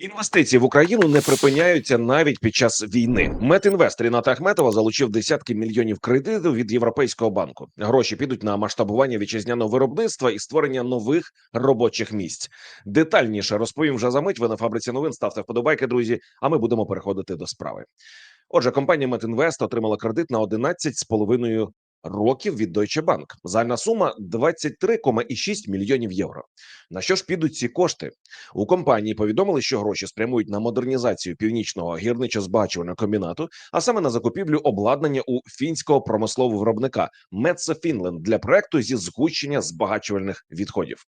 Інвестиції в Україну не припиняються навіть під час війни. Метінвест Ріната Ахметова залучив десятки мільйонів кредитів від Європейського банку. Гроші підуть на масштабування вітчизняного виробництва і створення нових робочих місць. Детальніше розповім вже за мить. Ви на фабриці новин. Ставте вподобайки, друзі. А ми будемо переходити до справи. Отже, компанія Метінвест отримала кредит на 11,5 років від Deutsche Bank. Загальна сума 23,6 мільйонів євро. На що ж підуть ці кошти? У компанії повідомили, що гроші спрямують на модернізацію північного гірничо-збагачувального комбінату, а саме на закупівлю обладнання у фінського промислового виробника Метса Фінленд для проекту зі згущення збагачувальних відходів.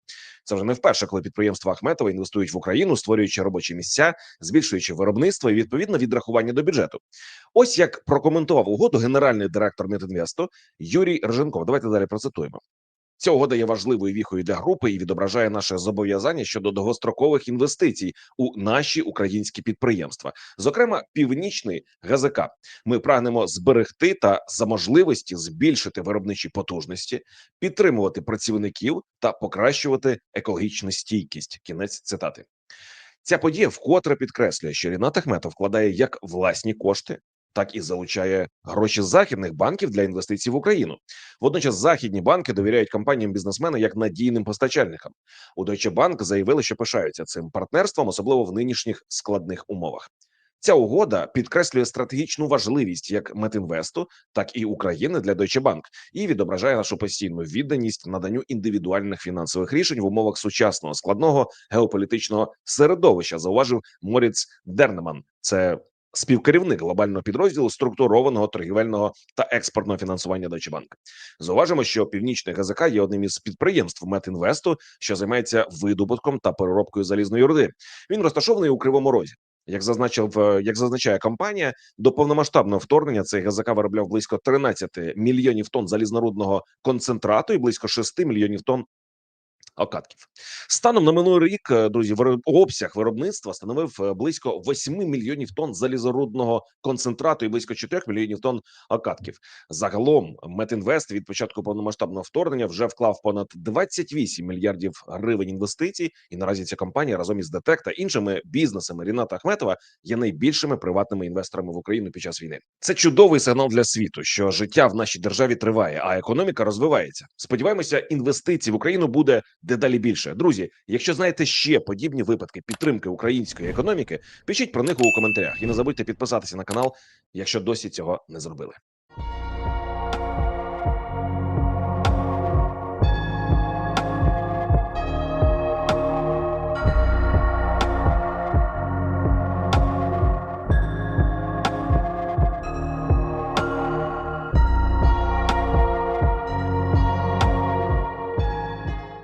Це вже не вперше, коли підприємства Ахметова інвестують в Україну, створюючи робочі місця, збільшуючи виробництво і відповідно відрахування до бюджету. Ось як прокоментував угоду генеральний директор Метінвесту Юрій Рженков. Давайте далі процитуємо. Ця угода є важливою віхою для групи і відображає наше зобов'язання щодо довгострокових інвестицій у наші українські підприємства, зокрема північний ГЗК. Ми прагнемо зберегти та за можливості збільшити виробничі потужності, підтримувати працівників та покращувати екологічну стійкість. Кінець цитати. Ця подія вкотре підкреслює, що Рінат Ахметов вкладає як власні кошти, так і залучає гроші західних банків для інвестицій в Україну. Водночас західні банки довіряють компаніям бізнесмена як надійним постачальникам. У Deutsche Bank заявили, що пишаються цим партнерством, особливо в нинішніх складних умовах. Ця угода підкреслює стратегічну важливість як Метінвесту, так і України для Deutsche Bank і відображає нашу постійну відданість наданню індивідуальних фінансових рішень в умовах сучасного складного геополітичного середовища. Зауважив Моріц Дернеман. Це співкерівник глобального підрозділу структурованого торгівельного та експортного фінансування Deutsche Bank. Зауважимо, що північний ГЗК є одним із підприємств Метінвесту, що займається видобутком та переробкою залізної руди. Він розташований у Кривому Розі. Як зазначив, е, як зазначає компанія, до повномасштабного вторгнення цей ГЗК виробляв близько 13 мільйонів тонн залізнорудного концентрату і близько 6 мільйонів тонн окатків. Станом на минулий рік, е, друзі, обсяг виробництва становив е, близько 8 мільйонів тонн залізорудного концентрату і близько 4 мільйонів тонн окатків. Загалом Метінвест від початку повномасштабного вторгнення вже вклав понад 28 мільярдів гривень інвестицій, і наразі ця компанія разом із ДТЕК та іншими бізнесами Ріната Ахметова є найбільшими приватними інвесторами в Україну під час війни. Це чудовий сигнал для світу, що життя в нашій державі триває, а економіка розвивається. Сподіваємося, інвестицій в Україну буде дедалі більше. Друзі, якщо знаєте ще подібні випадки підтримки української економіки, пишіть про них у коментарях і не забудьте підписатися на канал, якщо досі цього не зробили.